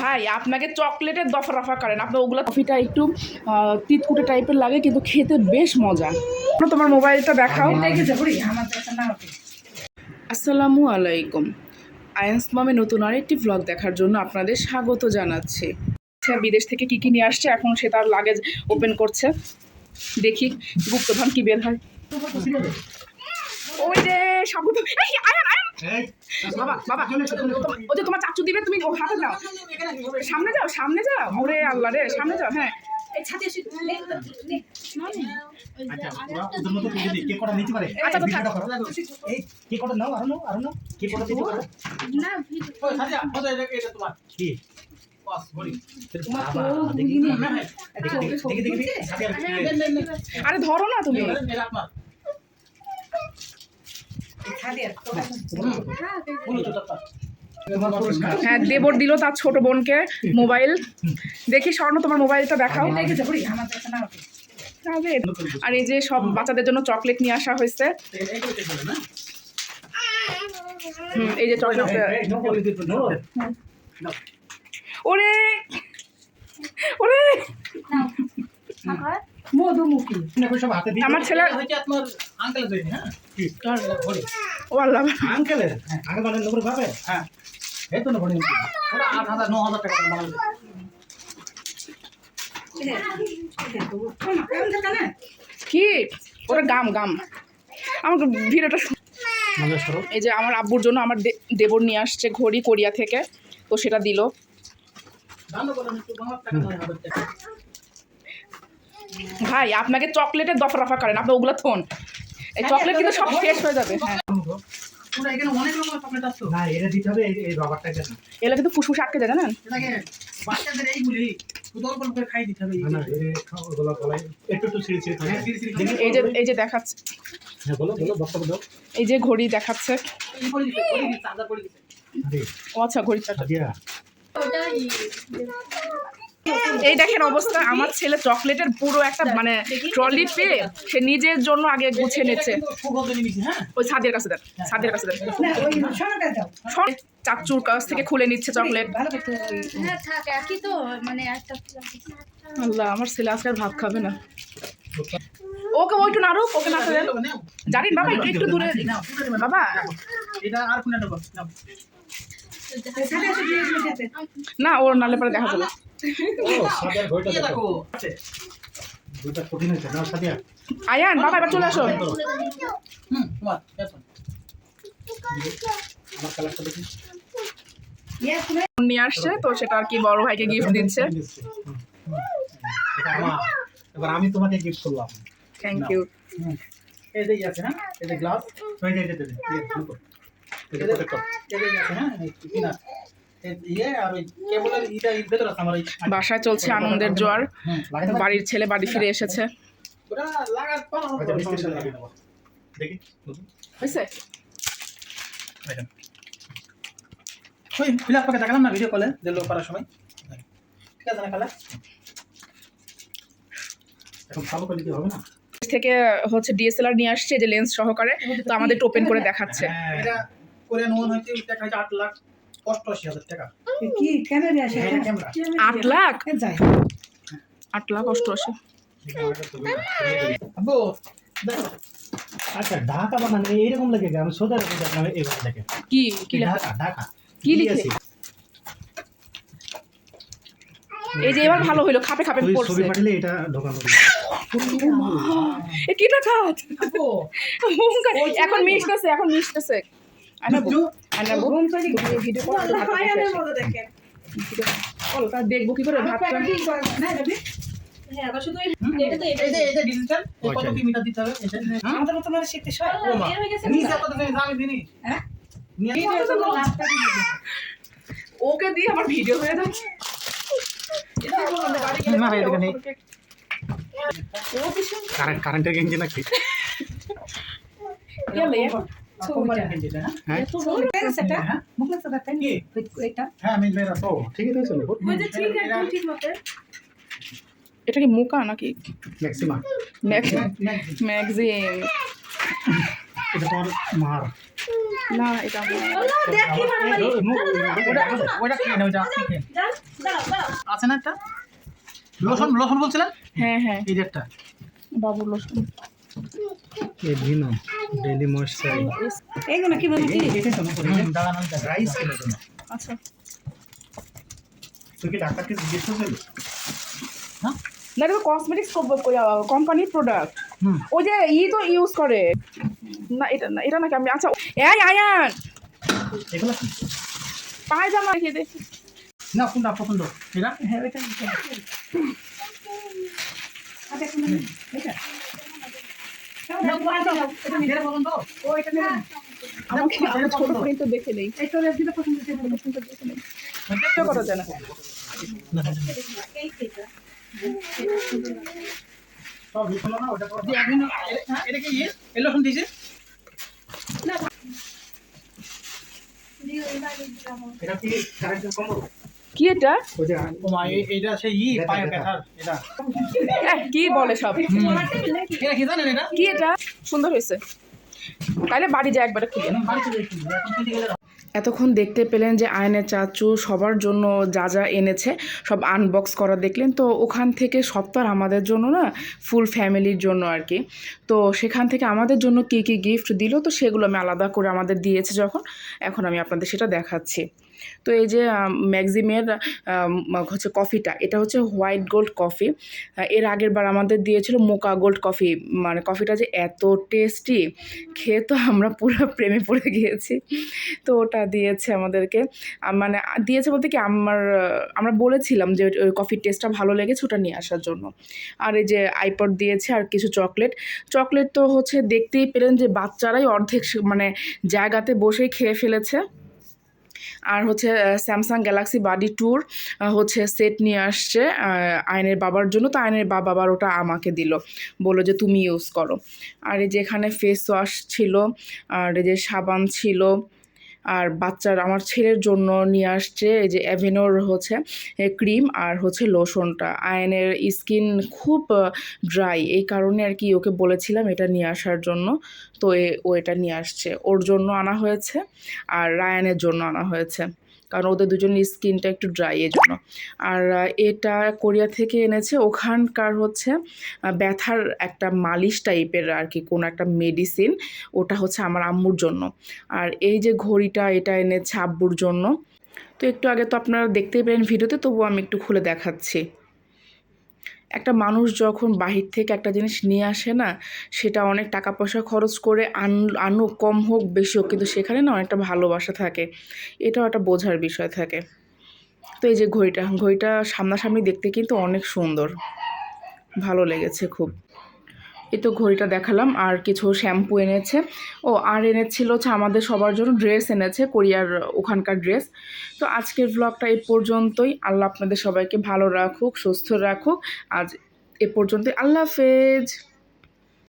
ভাই আপনাকে চকলেটের দফা রফা করেন। আপনার ওগুলো কফিটা একটু তিতকুটে টাইপের লাগে কিন্তু খেতে বেশ মজা। তোমার মোবাইলটা দেখাও। আসসালামু আলাইকুম। আয়ান্স মামে নতুন আরেকটি ভ্লগ দেখার জন্য আপনাদের স্বাগত জানাচ্ছি। আচ্ছা বিদেশ থেকে কি কি নিয়ে আসছে? এখন সে তার লাগেজ ওপেন করছে। দেখি গুপ্তধন কি বের হয়। ওই যে স্বাগত। ওই যে তোমার চাচু দিবে তুমি ও হাতে নাও সামনে যাও সামনে যাও। ওরে আল্লাহ রে সামনে যাও হ্যাঁ। আরও নাও আরও নাও। হ্যাঁ দেবর দিল তার ছোট বোনকে মোবাইল। দেখি স্বর্ণ তোমার মোবাইলটা দেখাও। আর এই যে সব বাচ্চাদের জন্য চকলেট নিয়ে আসা হয়েছে। এই যে চকলেট। ওরে! ওরে! মধুমুখী। আমার ছেলে- হ্যাঁ? কি? ঘড়ি। ও আল্লাহ আঙ্কেলের? হ্যাঁ আগে মানে নগর ভাবে হ্যাঁ। এই তো না ঘড়ি ওটা আট হাজার ন হাজার টাকা বানাবে কি? ওটা গাম গাম। আমার ভিডিওটা এই যে আমার আব্বুর জন্য আমার দে- দেবর নিয়ে আসছে ঘড়ি কোরিয়া থেকে তো সেটা দিল। ভাই আপনাকে চকলেটের দফা রফা করেন আপনি ওগুলো থন। এই চকলেট কিন্তু সব শেষ হয়ে যাবে হ্যাঁ। এগুলো কিন্তু ফুসফুস আটকে যায় জানেন? বাচ্চাদের এইগুলি এই যে দেখাচ্ছে। হ্যাঁ বলো বলো বক্তব্য দাও এই যে ঘড়ি দেখাচ্ছে। আচ্ছা ঘড়ি এই দেখেন অবস্থা আমার ছেলে চকলেটের পুরো একটা মানে ট্রলি পেয়ে সে নিজের জন্য আগে গুছিয়ে নিচ্ছে হ্যাঁ ওই ছাদের কাছে দেন ছাদের কাছে দেন চাচুর কাছ থেকে খুলে নিচ্ছে চকলেট হ্যাঁ থাক একই তো মানে একটা আল্লাহ আমার ছেলে আজকে আর ভাত খাবে না ওকে ওইটু নাড়ুক ওকে নাড়তে দেন জানেন বাবা একটু দূরে বাবা এটা আর না ওর নালে পরে দেখা যাবে না আয়ান বাবা এবার চলে আসো নিয়ে আসছে তো সেটা আর কি বড় ভাইকে গিফট দিচ্ছে এবার আমি তোমাকে গিফট করলাম থ্যাংক ইউ এই যে আছে হ্যাঁ এই যে গ্লাস বাসায় চলছে আনন্দের জোয়ার। বাড়ির ছেলে বাড়ি ফিরে এসেছে। ওটা লাগার পর মিষ্টির সাথে লাগিয়ে দেবো দেখি নতুন। হয়েছে? দেখেন ওই ফিলাপ পাকে দেখালাম না ভিডিও কলে দিল করার সময় ঠিক আছে না কালা এখন ভালো করে হবে না থেকে হচ্ছে ডিএসএলআর নিয়ে আসছে যে লেন্স সহকারে তো আমাদের ওপেন করে দেখাচ্ছে। হ্যাঁ হইতে দেখা যায় আট লাখ অষ্টআশি হাজার টাকা। কি ক্যামেরা হ্যাঁ ক্যামেরা। আট লাখ? যায় আট লাখ অষ্টআশি। দেখো। আচ্ছা ঢাকা বানানো এইরকম লাগে আমি সোজা রেখে দেখলাম এইভাবে দেখে কি কি ঢাকা ঢাকা। কি লিখে? এই যে এবার ভালো হইল খাপে খাপে তুই ছবি পাঠালে এটা ঢোকানো এ এখন মিশতেছে এখন মিশতেছে। দেখব কি করে ভাত ওকে দিয়ে আমার ভিডিও হয়ে যাচ্ছে। কারেন্টের গেঞ্জি নাকি? হ্যাঁ। হ্যাঁ হ্যাঁ এটা। হ্যাঁ কি মোকা নাকি? ম্যাক্সিমাম ম্যাগজিন এটা তোমার মার। না এটা আছে না একটা? লোশন লোশন বলছিলেন? হ্যাঁ হ্যাঁ। এই একটা। বাবুর লোশন। এইগুলো কি বলছি হুম, দাঁড়ান আমি দেখাই। রাইস আচ্ছা। তুই কি ডাক্তারকে জিজ্ঞেস করছিলি? হ্যাঁ? না এটা কসমেটিক্স কোম্পানির প্রোডাক্ট হুম। ওই যে ই তো ইউজ করে। না এটা না এটা নাকি আমি আচ্ছা এই আয়ান! এগুলো কি? পায়জামা রেখে দে। না কোনটা পছন্দ? এটা? হ্যাঁ। আচ্ছা, এটা? এটা নিজের পছন্দ ও, এটা নেবে না। আমাকে আমার ছোট করে তো। দেখে নেই। করা যায় না না- এটা- কি ইয়ে? এই এটা? কি এটা সেই ই ব্যথার কি বলে সব? এটা কি জানেন এটা? কি এটা? সুন্দর হয়েছে। তাহলে বাড়ি যায় একবারে খুলে এতক্ষণ দেখতে পেলেন যে আয়নের চাচু সবার জন্য যা যা এনেছে সব আনবক্স করা দেখলেন। তো ওখান থেকে সব তো আর আমাদের জন্য না ফুল ফ্যামিলির জন্য আর কি। তো সেখান থেকে আমাদের জন্য কী কী গিফট দিল তো সেগুলো আমি আলাদা করে আমাদের দিয়েছে যখন। এখন আমি আপনাদের সেটা দেখাচ্ছি। তো এই যে ম্যাক্সিমের হচ্ছে কফিটা, এটা হচ্ছে হোয়াইট গোল্ড কফি। এর আগের বার আমাদের দিয়েছিল মোকা গোল্ড কফি মানে কফিটা যে এত টেস্টি, খেয়ে তো আমরা পুরো প্রেমে পড়ে গিয়েছি। তো ওটা দিয়েছে আমাদেরকে। মানে দিয়েছে বলতে কি, আমার, আমরা বলেছিলাম যে ওই কফির টেস্টটা ভালো লেগেছে ওটা নিয়ে আসার জন্য। আর এই যে আইপড দিয়েছে আর কিছু চকলেট। চকলেট তো হচ্ছে দেখতেই পেলেন যে বাচ্চারাই অর্ধেক মানে জায়গাতে বসেই খেয়ে ফেলেছে। আর হচ্ছে স্যামসাং গ্যালাক্সি বাডি ট্যুর হচ্ছে সেট নিয়ে আসছে আয়নের বাবার জন্য। তো আয়নের বাবা আবার ওটা আমাকে দিল। বলল যে, তুমি ইউজ করো। আর এই যে এখানে ফেস ওয়াশ ছিল, আর এই যে সাবান ছিল আর বাচ্চার আমার ছেলের জন্য নিয়ে আসছে এই যে অ্যাভেনোর হচ্ছে ক্রিম আর হচ্ছে লোশনটা আয়নের স্কিন খুব ড্রাই এই কারণে আর কি ওকে বলেছিলাম এটা নিয়ে আসার জন্য। তো ও এটা নিয়ে আসছে। ওর জন্য আনা হয়েছে আর রায়ানের জন্য আনা হয়েছে। কারণ ওদের দুজনের স্কিনটা একটু ড্রাই এর জন্য। আর এটা কোরিয়া থেকে এনেছে। ওখানকার হচ্ছে ব্যথার একটা মালিশ টাইপের আর কি, কোনো একটা মেডিসিন ওটা হচ্ছে আমার আম্মুর জন্য। আর এই যে ঘড়িটা, এটা এনেছে আব্বুর জন্য। তো একটু আগে তো আপনারা দেখতেই পেলেন ভিডিওতে, তবুও আমি একটু খুলে দেখাচ্ছি। একটা মানুষ যখন বাহির থেকে একটা জিনিস নিয়ে আসে না, সেটা অনেক টাকা পয়সা খরচ করে আন, আনুক, কম হোক, বেশি হোক, কিন্তু সেখানে না অনেকটা ভালোবাসা থাকে। এটাও একটা বোঝার বিষয় থাকে। তো এই যে ঘড়িটা ঘড়িটা সামনাসামনি দেখতে কিন্তু অনেক সুন্দর। ভালো লেগেছে খুব। এই তো ঘড়িটা দেখালাম, আর কিছু শ্যাম্পু এনেছে। ও, আর এনেছিল হচ্ছে আমাদের সবার জন্য ড্রেস এনেছে, কোরিয়ার ওখানকার ড্রেস। তো আজকের ব্লগটা এ পর্যন্তই। আল্লাহ আপনাদের সবাইকে ভালো রাখুক, সুস্থ রাখুক। আজ এ পর্যন্তই। আল্লাহ হাফেজ।